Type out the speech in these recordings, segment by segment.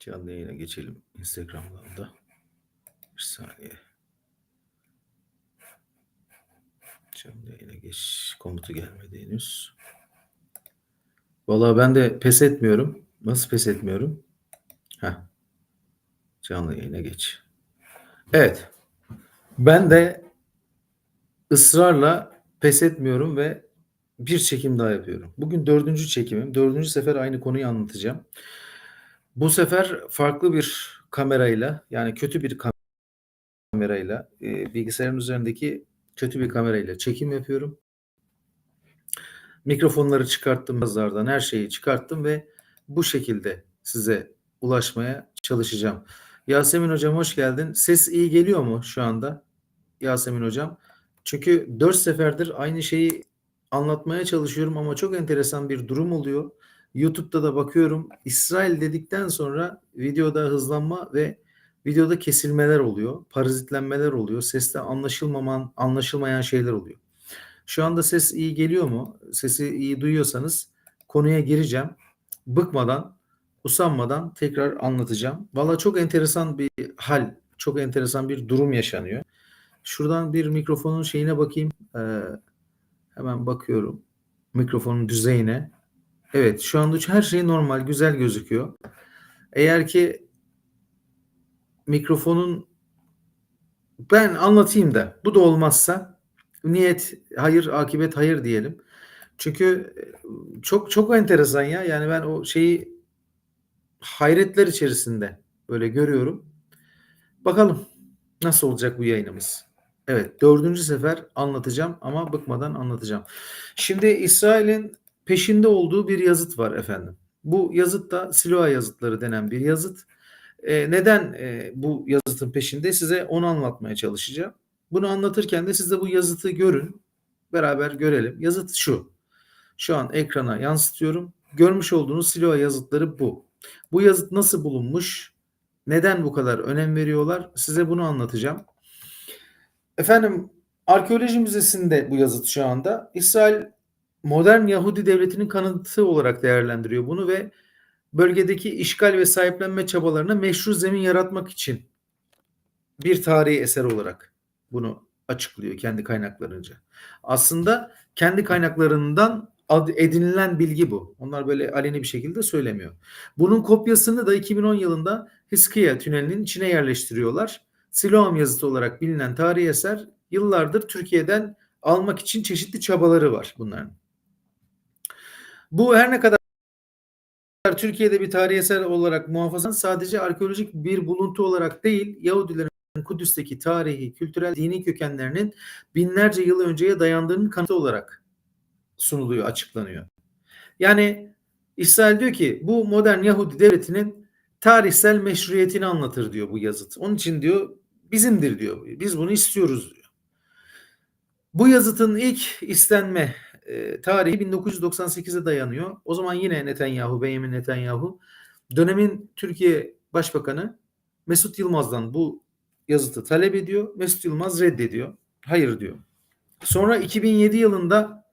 Canlı yayına geçelim Instagram'dan da. Bir saniye. Canlı yayına geç komutu gelmedi henüz. Vallahi ben de pes etmiyorum. Nasıl pes etmiyorum? Heh. Canlı yayına geç. Evet. Ben de ısrarla pes etmiyorum ve bir çekim daha yapıyorum. Bugün dördüncü çekimim. Dördüncü sefer aynı konuyu anlatacağım. Bu sefer farklı bir kamerayla yani kötü bir kamerayla e, bilgisayarın üzerindeki kötü bir kamerayla çekim yapıyorum. Mikrofonları çıkarttım bazılardan her şeyi çıkarttım ve bu şekilde size ulaşmaya çalışacağım. Yasemin hocam hoş geldin. Ses iyi geliyor mu şu anda? Yasemin hocam. Çünkü dört seferdir aynı şeyi anlatmaya çalışıyorum ama çok enteresan bir durum oluyor. YouTube'da da bakıyorum. İsrail dedikten sonra videoda hızlanma ve videoda kesilmeler oluyor. Parazitlenmeler oluyor. Seste anlaşılmaman, anlaşılmayan şeyler oluyor. Şu anda ses iyi geliyor mu? Sesi iyi duyuyorsanız konuya gireceğim. Bıkmadan, usanmadan tekrar anlatacağım. Valla çok enteresan bir hal, çok enteresan bir durum yaşanıyor. Şuradan bir mikrofonun şeyine bakayım. Ee, hemen bakıyorum mikrofonun düzeyine. Evet şu anda her şey normal, güzel gözüküyor. Eğer ki mikrofonun ben anlatayım da bu da olmazsa niyet hayır, akibet hayır diyelim. Çünkü çok çok enteresan ya. Yani ben o şeyi hayretler içerisinde böyle görüyorum. Bakalım nasıl olacak bu yayınımız. Evet dördüncü sefer anlatacağım ama bıkmadan anlatacağım. Şimdi İsrail'in peşinde olduğu bir yazıt var efendim. Bu yazıt da Siloa yazıtları denen bir yazıt. E, neden e, bu yazıtın peşinde size onu anlatmaya çalışacağım. Bunu anlatırken de siz de bu yazıtı görün. Beraber görelim. Yazıt şu. Şu an ekrana yansıtıyorum. Görmüş olduğunuz Siloa yazıtları bu. Bu yazıt nasıl bulunmuş? Neden bu kadar önem veriyorlar? Size bunu anlatacağım. Efendim Arkeoloji Müzesi'nde bu yazıt şu anda. İsrail modern Yahudi devletinin kanıtı olarak değerlendiriyor bunu ve bölgedeki işgal ve sahiplenme çabalarına meşru zemin yaratmak için bir tarihi eser olarak bunu açıklıyor kendi kaynaklarınca. Aslında kendi kaynaklarından edinilen bilgi bu. Onlar böyle aleni bir şekilde söylemiyor. Bunun kopyasını da 2010 yılında Hiskiya tünelinin içine yerleştiriyorlar. Siloam yazıtı olarak bilinen tarihi eser yıllardır Türkiye'den almak için çeşitli çabaları var bunların. Bu her ne kadar Türkiye'de bir tarihi eser olarak muhafaza sadece arkeolojik bir buluntu olarak değil, Yahudilerin Kudüs'teki tarihi, kültürel, dini kökenlerinin binlerce yıl önceye dayandığının kanıtı olarak sunuluyor, açıklanıyor. Yani İsrail diyor ki bu modern Yahudi devletinin tarihsel meşruiyetini anlatır diyor bu yazıt. Onun için diyor bizimdir diyor. Biz bunu istiyoruz diyor. Bu yazıtın ilk istenme e, tarihi 1998'e dayanıyor. O zaman yine Netanyahu, Benjamin Netanyahu dönemin Türkiye Başbakanı Mesut Yılmaz'dan bu yazıtı talep ediyor. Mesut Yılmaz reddediyor. Hayır diyor. Sonra 2007 yılında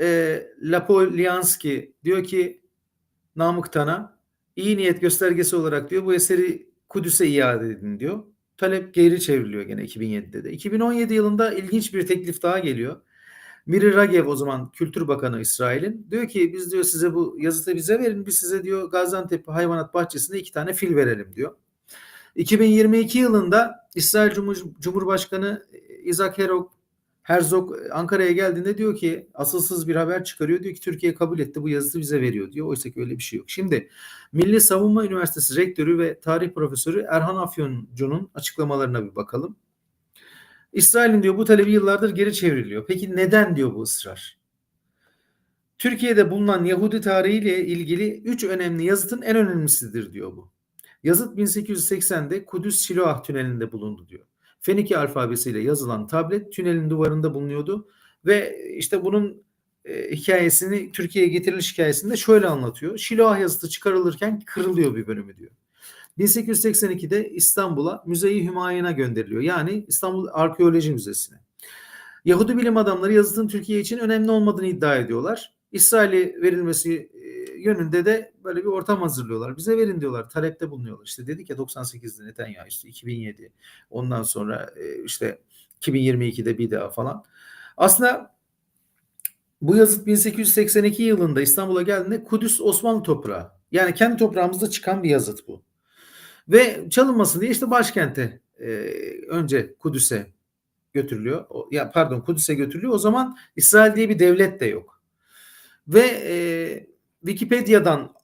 e, Lapolianski diyor ki Namık Tan'a iyi niyet göstergesi olarak diyor bu eseri Kudüs'e iade edin diyor. Talep geri çevriliyor gene 2007'de de. 2017 yılında ilginç bir teklif daha geliyor. Miri Ragev o zaman Kültür Bakanı İsrail'in diyor ki biz diyor size bu yazıtı bize verin biz size diyor Gaziantep Hayvanat Bahçesi'nde iki tane fil verelim diyor. 2022 yılında İsrail Cumhur- Cumhurbaşkanı Isaac Herzog, Herzog Ankara'ya geldiğinde diyor ki asılsız bir haber çıkarıyor. Diyor ki Türkiye kabul etti bu yazıtı bize veriyor diyor. Oysa ki öyle bir şey yok. Şimdi Milli Savunma Üniversitesi Rektörü ve Tarih Profesörü Erhan Afyoncu'nun açıklamalarına bir bakalım. İsrail'in diyor bu talebi yıllardır geri çevriliyor. Peki neden diyor bu ısrar? Türkiye'de bulunan Yahudi tarihiyle ilgili üç önemli yazıtın en önemlisidir diyor bu. Yazıt 1880'de Kudüs Şiloah tünelinde bulundu diyor. Fenike alfabesiyle yazılan tablet tünelin duvarında bulunuyordu ve işte bunun e, hikayesini Türkiye'ye getiriliş hikayesinde şöyle anlatıyor. Şiloah yazıtı çıkarılırken kırılıyor bir bölümü diyor. 1882'de İstanbul'a Müze-i Hümayun'a gönderiliyor. Yani İstanbul Arkeoloji Müzesi'ne. Yahudi bilim adamları yazıtın Türkiye için önemli olmadığını iddia ediyorlar. İsrail'e verilmesi e, yönünde de böyle bir ortam hazırlıyorlar. Bize verin diyorlar. Talepte bulunuyorlar. İşte dedik ya 98'de Netanyahu işte 2007 ondan sonra e, işte 2022'de bir daha falan. Aslında bu yazıt 1882 yılında İstanbul'a geldiğinde Kudüs Osmanlı toprağı. Yani kendi toprağımızda çıkan bir yazıt bu. Ve çalınmasın diye işte başkente e, önce Kudüs'e götürülüyor. Ya pardon Kudüs'e götürülüyor. O zaman İsrail diye bir devlet de yok. Ve e, Wikipedia'dan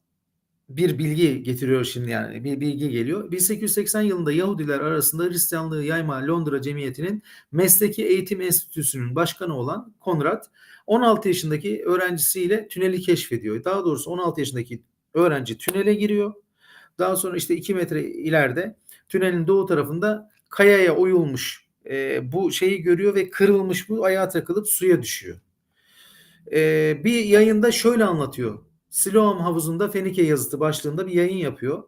bir bilgi getiriyor şimdi yani bir bilgi geliyor. 1880 yılında Yahudiler arasında Hristiyanlığı yayma Londra Cemiyeti'nin Mesleki Eğitim Enstitüsü'nün başkanı olan Konrad 16 yaşındaki öğrencisiyle tüneli keşfediyor. Daha doğrusu 16 yaşındaki öğrenci tünele giriyor. Daha sonra işte 2 metre ileride tünelin doğu tarafında kayaya oyulmuş e, bu şeyi görüyor ve kırılmış bu ayağa takılıp suya düşüyor. E, bir yayında şöyle anlatıyor. Siloam havuzunda Fenike yazıtı başlığında bir yayın yapıyor.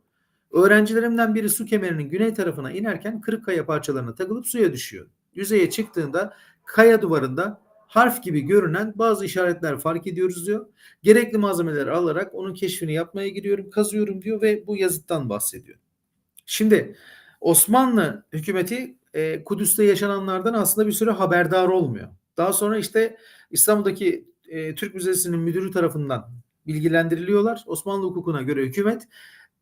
Öğrencilerimden biri su kemerinin güney tarafına inerken kırık kaya parçalarına takılıp suya düşüyor. Yüzeye çıktığında kaya duvarında harf gibi görünen bazı işaretler fark ediyoruz diyor. Gerekli malzemeleri alarak onun keşfini yapmaya gidiyorum, kazıyorum diyor ve bu yazıttan bahsediyor. Şimdi Osmanlı hükümeti e, Kudüs'te yaşananlardan aslında bir süre haberdar olmuyor. Daha sonra işte İstanbul'daki e, Türk Müzesi'nin müdürü tarafından bilgilendiriliyorlar. Osmanlı hukukuna göre hükümet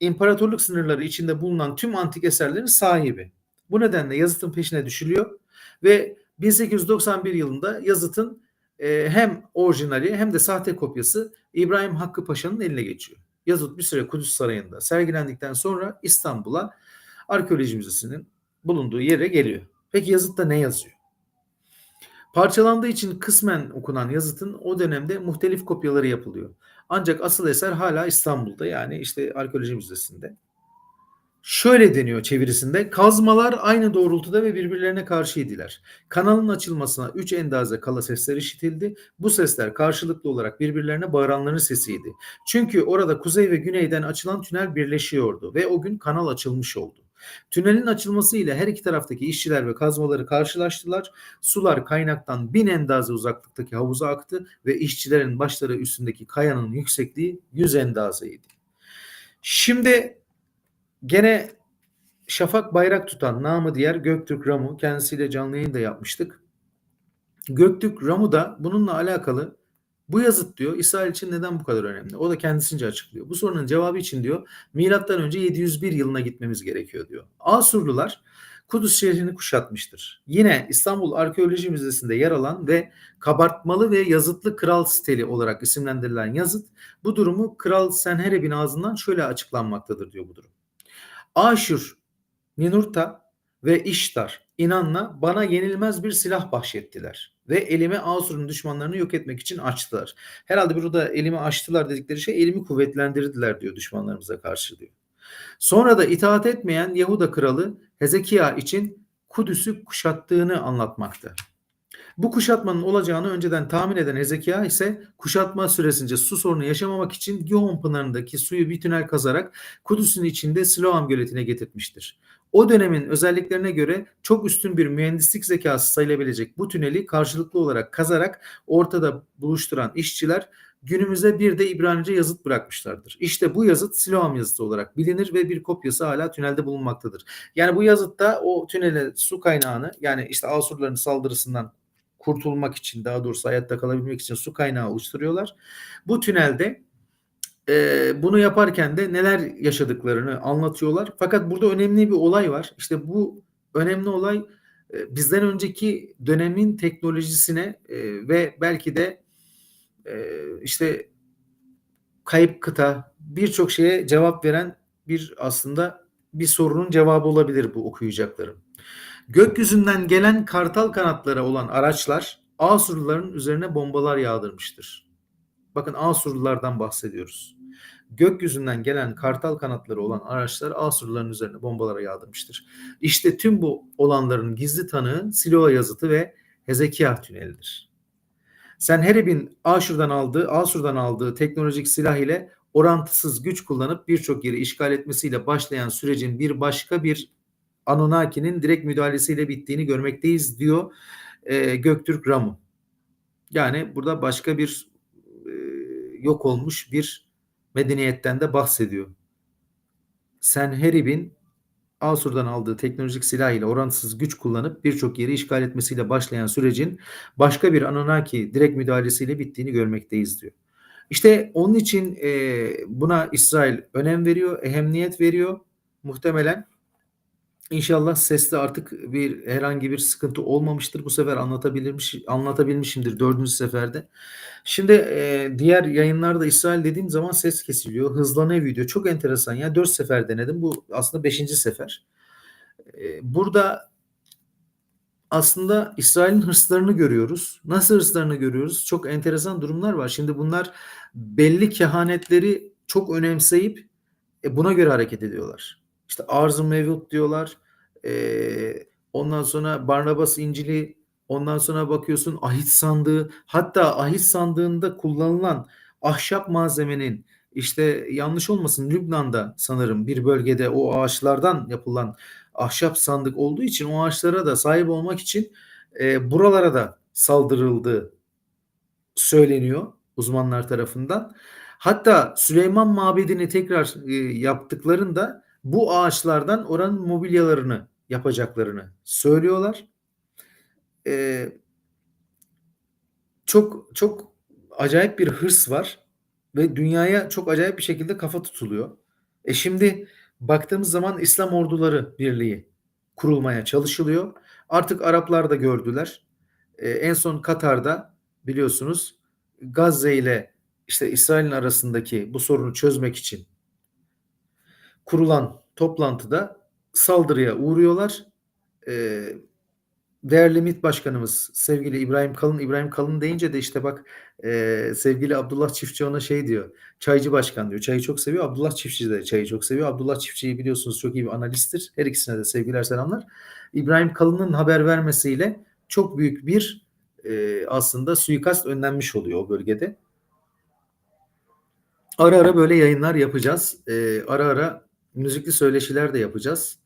imparatorluk sınırları içinde bulunan tüm antik eserlerin sahibi. Bu nedenle yazıtın peşine düşülüyor ve 1891 yılında yazıtın e, hem orijinali hem de sahte kopyası İbrahim Hakkı Paşa'nın eline geçiyor. Yazıt bir süre Kudüs Sarayı'nda sergilendikten sonra İstanbul'a Arkeoloji Müzesi'nin bulunduğu yere geliyor. Peki yazıtta ne yazıyor? Parçalandığı için kısmen okunan yazıtın o dönemde muhtelif kopyaları yapılıyor. Ancak asıl eser hala İstanbul'da yani işte Arkeoloji Müzesi'nde. Şöyle deniyor çevirisinde. Kazmalar aynı doğrultuda ve birbirlerine karşıydılar. Kanalın açılmasına üç endaze kala sesler işitildi. Bu sesler karşılıklı olarak birbirlerine bağıranların sesiydi. Çünkü orada kuzey ve güneyden açılan tünel birleşiyordu ve o gün kanal açılmış oldu. Tünelin açılmasıyla her iki taraftaki işçiler ve kazmaları karşılaştılar. Sular kaynaktan bin endaze uzaklıktaki havuza aktı ve işçilerin başları üstündeki kayanın yüksekliği yüz endazeydi. Şimdi gene Şafak Bayrak tutan namı diğer Göktürk Ramu kendisiyle canlı yayın da yapmıştık. Göktürk Ramu da bununla alakalı bu yazıt diyor İsrail için neden bu kadar önemli? O da kendisince açıklıyor. Bu sorunun cevabı için diyor milattan önce 701 yılına gitmemiz gerekiyor diyor. Asurlular Kudüs şehrini kuşatmıştır. Yine İstanbul Arkeoloji Müzesi'nde yer alan ve kabartmalı ve yazıtlı kral steli olarak isimlendirilen yazıt bu durumu Kral Senhereb'in ağzından şöyle açıklanmaktadır diyor bu durum. Aşur, Ninurta ve İştar inanla bana yenilmez bir silah bahşettiler ve elime Asur'un düşmanlarını yok etmek için açtılar. Herhalde burada elimi açtılar dedikleri şey elimi kuvvetlendirdiler diyor düşmanlarımıza karşı diyor. Sonra da itaat etmeyen Yahuda kralı Hezekiya için Kudüs'ü kuşattığını anlatmakta. Bu kuşatmanın olacağını önceden tahmin eden Hezekiya ise kuşatma süresince su sorunu yaşamamak için Gihon Pınarı'ndaki suyu bir tünel kazarak Kudüs'ün içinde Siloam göletine getirtmiştir. O dönemin özelliklerine göre çok üstün bir mühendislik zekası sayılabilecek bu tüneli karşılıklı olarak kazarak ortada buluşturan işçiler günümüze bir de İbranice yazıt bırakmışlardır. İşte bu yazıt Siloam yazıtı olarak bilinir ve bir kopyası hala tünelde bulunmaktadır. Yani bu yazıtta o tünele su kaynağını yani işte Asurların saldırısından kurtulmak için daha doğrusu hayatta kalabilmek için su kaynağı oluşturuyorlar. Bu tünelde e, bunu yaparken de neler yaşadıklarını anlatıyorlar. Fakat burada önemli bir olay var. İşte bu önemli olay e, bizden önceki dönemin teknolojisine e, ve belki de e, işte kayıp kıta birçok şeye cevap veren bir aslında bir sorunun cevabı olabilir bu okuyacaklarım. Gökyüzünden gelen kartal kanatları olan araçlar Asurluların üzerine bombalar yağdırmıştır. Bakın Asurlulardan bahsediyoruz. Gökyüzünden gelen kartal kanatları olan araçlar Asurluların üzerine bombalara yağdırmıştır. İşte tüm bu olanların gizli tanığı Siloa yazıtı ve Hezekiah tünelidir. Senherib'in Aşur'dan aldığı, Asur'dan aldığı teknolojik silah ile orantısız güç kullanıp birçok yeri işgal etmesiyle başlayan sürecin bir başka bir Anunnaki'nin direkt müdahalesiyle bittiğini görmekteyiz diyor e, Göktürk Ramu. Yani burada başka bir e, yok olmuş bir medeniyetten de bahsediyor. Senherib'in Asur'dan aldığı teknolojik silah ile orantısız güç kullanıp birçok yeri işgal etmesiyle başlayan sürecin başka bir Anunnaki direkt müdahalesiyle bittiğini görmekteyiz diyor. İşte onun için e, buna İsrail önem veriyor, ehemmiyet veriyor. Muhtemelen İnşallah seste artık bir herhangi bir sıkıntı olmamıştır. Bu sefer anlatabilirmiş, anlatabilmişimdir dördüncü seferde. Şimdi e, diğer yayınlarda İsrail dediğim zaman ses kesiliyor. Hızlanıyor video. Çok enteresan ya. Dört sefer denedim. Bu aslında beşinci sefer. E, burada aslında İsrail'in hırslarını görüyoruz. Nasıl hırslarını görüyoruz? Çok enteresan durumlar var. Şimdi bunlar belli kehanetleri çok önemseyip e, buna göre hareket ediyorlar. İşte arz-ı mevcut diyorlar. Ee, ondan sonra Barnabas İncil'i ondan sonra bakıyorsun ahit sandığı hatta ahit sandığında kullanılan ahşap malzemenin işte yanlış olmasın Lübnan'da sanırım bir bölgede o ağaçlardan yapılan ahşap sandık olduğu için o ağaçlara da sahip olmak için e, buralara da saldırıldığı söyleniyor uzmanlar tarafından. Hatta Süleyman Mabedi'ni tekrar e, yaptıklarında bu ağaçlardan oranın mobilyalarını yapacaklarını söylüyorlar. Ee, çok çok acayip bir hırs var ve dünyaya çok acayip bir şekilde kafa tutuluyor. E şimdi baktığımız zaman İslam Orduları Birliği kurulmaya çalışılıyor. Artık Araplar da gördüler. E, en son Katar'da biliyorsunuz Gazze ile işte İsrail'in arasındaki bu sorunu çözmek için kurulan toplantıda saldırıya uğruyorlar. E, değerli MİT Başkanımız sevgili İbrahim Kalın, İbrahim Kalın deyince de işte bak e, sevgili Abdullah Çiftçi ona şey diyor, çaycı başkan diyor. Çayı çok seviyor. Abdullah Çiftçi de çayı çok seviyor. Abdullah Çiftçi'yi biliyorsunuz çok iyi bir analisttir. Her ikisine de sevgiler selamlar. İbrahim Kalın'ın haber vermesiyle çok büyük bir e, aslında suikast önlenmiş oluyor o bölgede. Ara ara böyle yayınlar yapacağız. E, ara ara müzikli söyleşiler de yapacağız.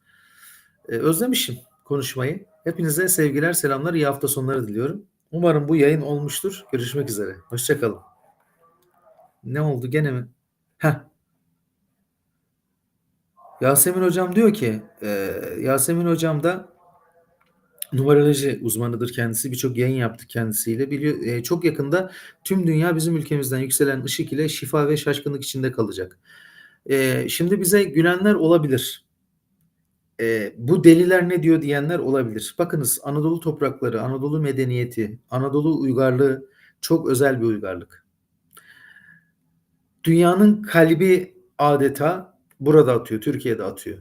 E, özlemişim konuşmayı. Hepinize sevgiler, selamlar, iyi hafta sonları diliyorum. Umarım bu yayın olmuştur. Görüşmek üzere. Hoşçakalın. Ne oldu gene mi? Heh. Yasemin hocam diyor ki, e, Yasemin hocam da numaroloji uzmanıdır kendisi. Birçok yayın yaptık kendisiyle. Biliyor, e, çok yakında tüm dünya bizim ülkemizden yükselen ışık ile şifa ve şaşkınlık içinde kalacak. E, şimdi bize gülenler olabilir. E, bu deliler ne diyor diyenler olabilir. Bakınız Anadolu toprakları, Anadolu medeniyeti, Anadolu uygarlığı çok özel bir uygarlık. Dünyanın kalbi adeta burada atıyor, Türkiye'de atıyor.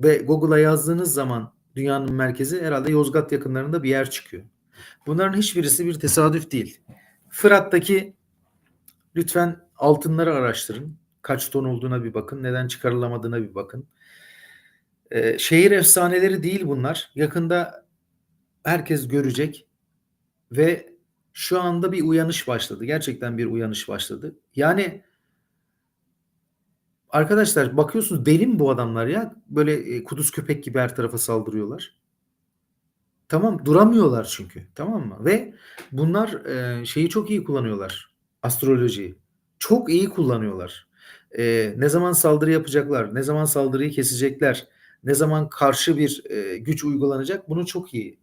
Ve Google'a yazdığınız zaman dünyanın merkezi herhalde Yozgat yakınlarında bir yer çıkıyor. Bunların hiçbirisi bir tesadüf değil. Fırat'taki lütfen altınları araştırın. Kaç ton olduğuna bir bakın. Neden çıkarılamadığına bir bakın. Ee, şehir efsaneleri değil bunlar. Yakında herkes görecek ve şu anda bir uyanış başladı. Gerçekten bir uyanış başladı. Yani arkadaşlar bakıyorsunuz deli mi bu adamlar ya? Böyle e, kuduz köpek gibi her tarafa saldırıyorlar. Tamam duramıyorlar çünkü. Tamam mı? Ve bunlar e, şeyi çok iyi kullanıyorlar. Astrolojiyi. Çok iyi kullanıyorlar. E, ne zaman saldırı yapacaklar, ne zaman saldırıyı kesecekler, ne zaman karşı bir e, güç uygulanacak bunu çok iyi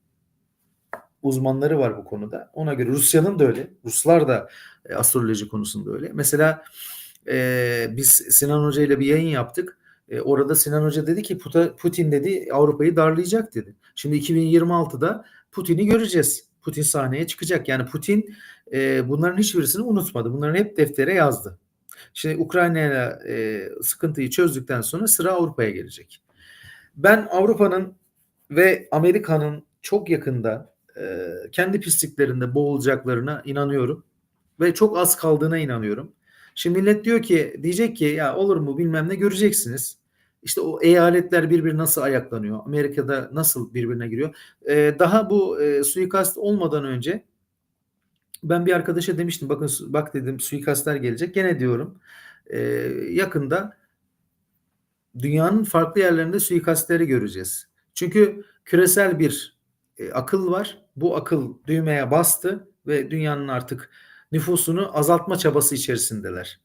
uzmanları var bu konuda. Ona göre Rusya'nın da öyle. Ruslar da e, astroloji konusunda öyle. Mesela e, biz Sinan Hoca ile bir yayın yaptık. E, orada Sinan Hoca dedi ki Putin dedi Avrupa'yı darlayacak dedi. Şimdi 2026'da Putin'i göreceğiz. Putin sahneye çıkacak. Yani Putin e, bunların hiçbirisini unutmadı. Bunların hep deftere yazdı. Şimdi Ukrayna'ya e, sıkıntıyı çözdükten sonra sıra Avrupa'ya gelecek. Ben Avrupa'nın ve Amerika'nın çok yakında e, kendi pisliklerinde boğulacaklarına inanıyorum. Ve çok az kaldığına inanıyorum. Şimdi millet diyor ki diyecek ki ya olur mu bilmem ne göreceksiniz. İşte o eyaletler birbirine nasıl ayaklanıyor? Amerika'da nasıl birbirine giriyor? Ee, daha bu e, suikast olmadan önce ben bir arkadaşa demiştim bakın bak dedim suikastler gelecek. Gene diyorum e, yakında dünyanın farklı yerlerinde suikastleri göreceğiz. Çünkü küresel bir e, akıl var. Bu akıl düğmeye bastı ve dünyanın artık nüfusunu azaltma çabası içerisindeler.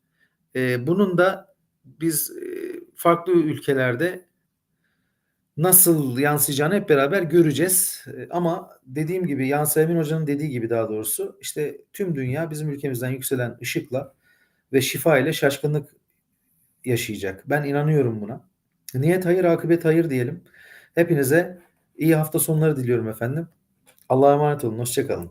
Eee, bunun da biz, eee, farklı ülkelerde nasıl yansıyacağını hep beraber göreceğiz. Eee, ama dediğim gibi, Yansır Emin Hoca'nın dediği gibi daha doğrusu, işte, tüm dünya bizim ülkemizden yükselen ışıkla ve şifa ile şaşkınlık yaşayacak. Ben inanıyorum buna. Niyet hayır, akıbet hayır diyelim. Hepinize iyi hafta sonları diliyorum efendim. Allah'a emanet olun. Hoşça kalın.